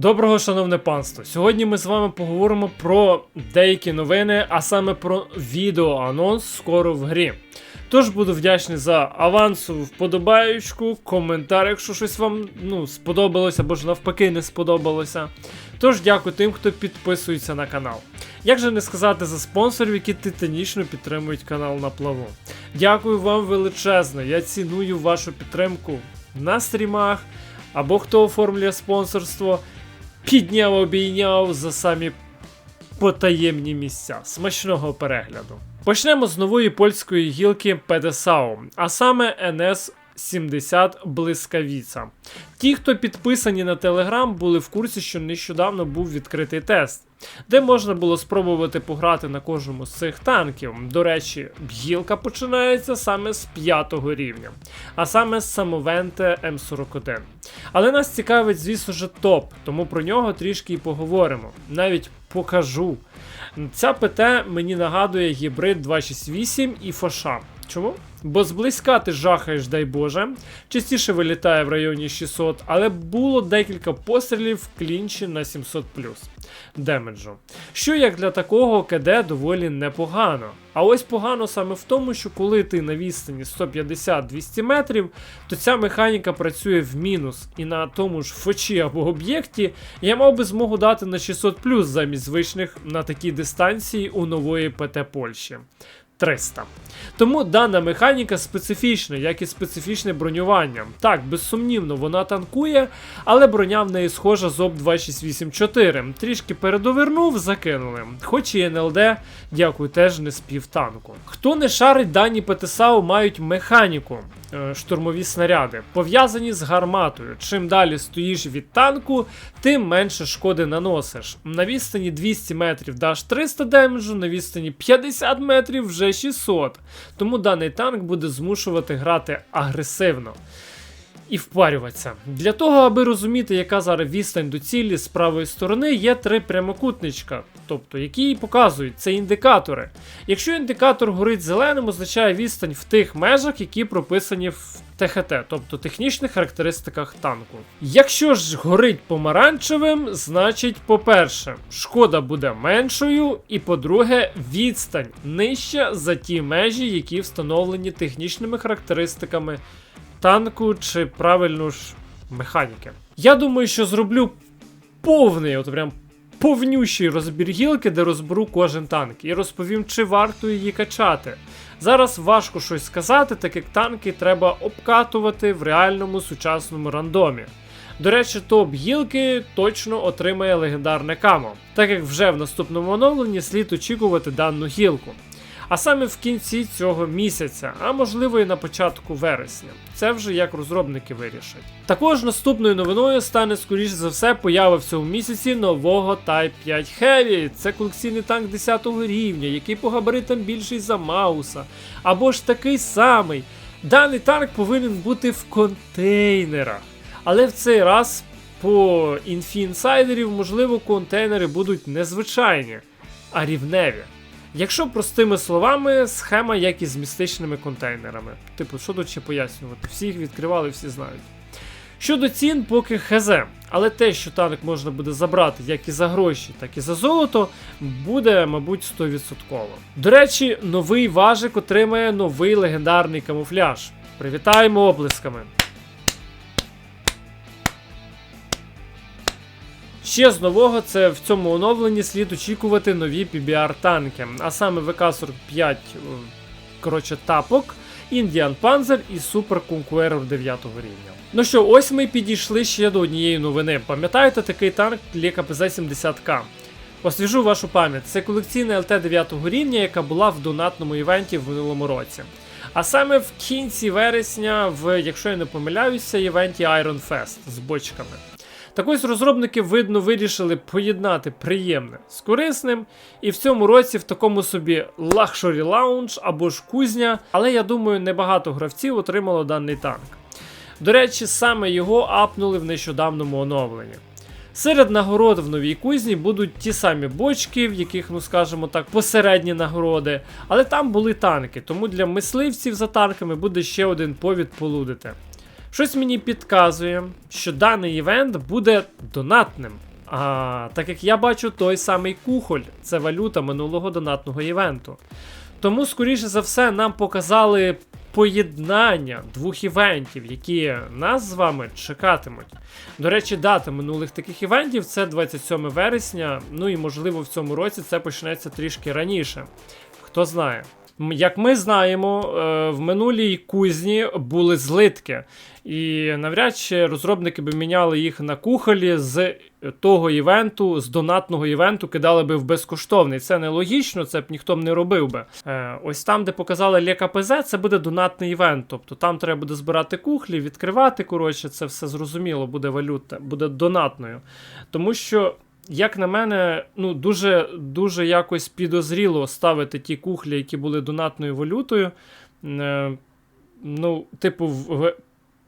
Доброго, шановне панство! Сьогодні ми з вами поговоримо про деякі новини, а саме про відеоанонс скоро в грі. Тож буду вдячний за авансову вподобаючку, коментар, якщо щось вам ну, сподобалося або ж навпаки не сподобалося. Тож дякую тим, хто підписується на канал. Як же не сказати за спонсорів, які титанічно підтримують канал на плаву. Дякую вам величезно, я ціную вашу підтримку на стрімах, або хто оформлює спонсорство, підняв, обійняв за самі потаємні місця. Смачного перегляду. Почнемо з нової польської гілки ПДСАУ, а саме НС 70 Блискавіца. Ті, хто підписані на Телеграм, були в курсі, що нещодавно був відкритий тест, де можна було спробувати пограти на кожному з цих танків. До речі, гілка починається саме з 5 рівня, а саме з самовенте М41. Але нас цікавить, звісно ж, топ, тому про нього трішки і поговоримо. Навіть покажу. Ця ПТ мені нагадує гібрид 268 і Фоша. Чому? Бо зблизька ти жахаєш, дай Боже, частіше вилітає в районі 600, але було декілька пострілів в клінчі на 700 демеджу. Що як для такого КД доволі непогано. А ось погано саме в тому, що коли ти на відстані 150-200 метрів, то ця механіка працює в мінус, і на тому ж фочі або об'єкті я мав би змогу дати на 600 замість звичних на такій дистанції у нової ПТ Польщі. 300. Тому дана механіка специфічна, як і специфічне бронювання. Так, безсумнівно, вона танкує, але броня в неї схожа з ОП 2684. Трішки передовернув, закинули. Хоч і НЛД, дякую, теж не спів танку. Хто не шарить, дані ПТСАУ мають механіку. Е, Штурмові снаряди пов'язані з гарматою. Чим далі стоїш від танку, тим менше шкоди наносиш. На відстані 200 метрів даш 300 демеджу, на відстані 50 метрів вже 600. Тому даний танк буде змушувати грати агресивно. І впарюватися. Для того, аби розуміти, яка зараз відстань до цілі з правої сторони, є три прямокутничка, тобто які показують це індикатори. Якщо індикатор горить зеленим, означає відстань в тих межах, які прописані в ТХТ, тобто технічних характеристиках танку. Якщо ж горить помаранчевим, значить, по-перше, шкода буде меншою, і по-друге, відстань нижча за ті межі, які встановлені технічними характеристиками танку чи правильно ж механіки. Я думаю, що зроблю повний, от прям повнющий розбір гілки, де розберу кожен танк, і розповім, чи варто її качати. Зараз важко щось сказати, так як танки треба обкатувати в реальному сучасному рандомі. До речі, топ гілки точно отримає легендарне камо, так як вже в наступному оновленні слід очікувати дану гілку. А саме в кінці цього місяця, а можливо і на початку вересня. Це вже як розробники вирішать. Також наступною новиною стане скоріш за все поява в цьому місяці нового Type 5 Heavy. Це колекційний танк 10 го рівня, який по габаритам більший за Мауса. Або ж такий самий. Даний танк повинен бути в контейнерах. Але в цей раз по інфі інсайдерів, можливо, контейнери будуть незвичайні, а рівневі. Якщо простими словами, схема як і з містичними контейнерами. Типу, що тут ще пояснювати? Всі їх відкривали, всі знають. Щодо цін, поки хз. Але те, що танк можна буде забрати як і за гроші, так і за золото, буде, мабуть, 100%. До речі, новий важик отримає новий легендарний камуфляж. Привітаємо оплесками! Ще з нового це в цьому оновленні слід очікувати нові PBR танки, а саме ВК-45 коротше, тапок, Indian Panzer і Super Conqueror 9 рівня. Ну що, ось ми підійшли ще до однієї новини. Пам'ятаєте такий танк для КПЗ 70К? Освіжу вашу пам'ять, це колекційна ЛТ 9 рівня, яка була в донатному івенті в минулому році. А саме в кінці вересня, в, якщо я не помиляюся, івенті Iron Fest з бочками. Так ось розробники, видно, вирішили поєднати приємне з корисним, і в цьому році в такому собі лакшорі лаунж або ж кузня, але я думаю, небагато гравців отримало даний танк. До речі, саме його апнули в нещодавному оновленні. Серед нагород в новій кузні будуть ті самі бочки, в яких, ну скажімо так, посередні нагороди, але там були танки, тому для мисливців за танками буде ще один повід полудити. Щось мені підказує, що даний івент буде донатним. А так як я бачу той самий кухоль, це валюта минулого донатного івенту. Тому, скоріше за все, нам показали поєднання двох івентів, які нас з вами чекатимуть. До речі, дата минулих таких івентів це 27 вересня. Ну і можливо в цьому році це почнеться трішки раніше. Хто знає. Як ми знаємо, е, в минулій кузні були злитки, і навряд чи розробники би міняли їх на кухолі з того івенту, з донатного івенту, кидали би в безкоштовний. Це нелогічно, це б ніхто б не робив би. Е, ось там, де показали Лє КПЗ, це буде донатний івент. Тобто там треба буде збирати кухлі, відкривати. Коротше, це все зрозуміло, буде валюта, буде донатною. Тому що. Як на мене, ну дуже дуже якось підозріло ставити ті кухлі, які були донатною валютою. Е, ну, типу, в,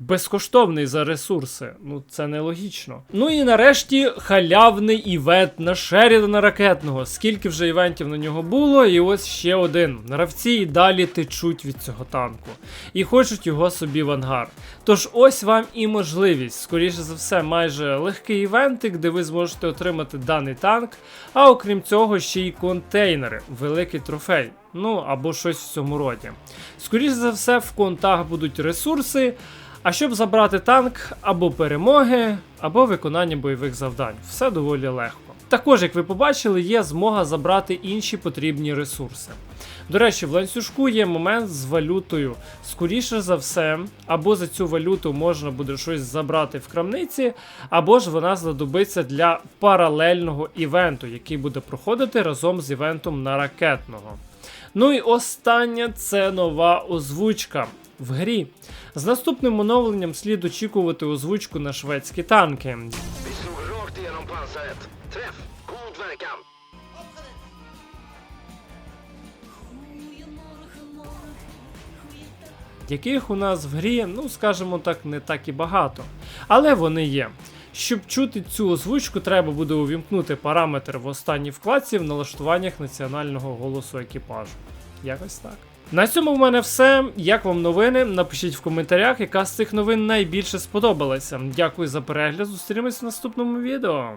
безкоштовний за ресурси. Ну, це нелогічно. Ну і нарешті халявний івент на Шерідана ракетного. Скільки вже івентів на нього було, і ось ще один. Гравці і далі течуть від цього танку. І хочуть його собі в ангар. Тож ось вам і можливість, скоріше за все, майже легкий івентик, де ви зможете отримати даний танк, а окрім цього, ще й контейнери, великий трофей. Ну або щось в цьому роді. Скоріше за все, в контах будуть ресурси. А щоб забрати танк або перемоги, або виконання бойових завдань. Все доволі легко. Також, як ви побачили, є змога забрати інші потрібні ресурси. До речі, в ланцюжку є момент з валютою. Скоріше за все, або за цю валюту можна буде щось забрати в крамниці, або ж вона знадобиться для паралельного івенту, який буде проходити разом з івентом на ракетного. Ну і останнє це нова озвучка в грі. З наступним оновленням слід очікувати озвучку на шведські танки. Яких у нас в грі, ну скажімо так, не так і багато. Але вони є. Щоб чути цю озвучку, треба буде увімкнути параметр в останній вкладці в налаштуваннях національного голосу екіпажу. Якось так. На цьому в мене все. Як вам новини? Напишіть в коментарях, яка з цих новин найбільше сподобалася. Дякую за перегляд. Зустрінемось в наступному відео.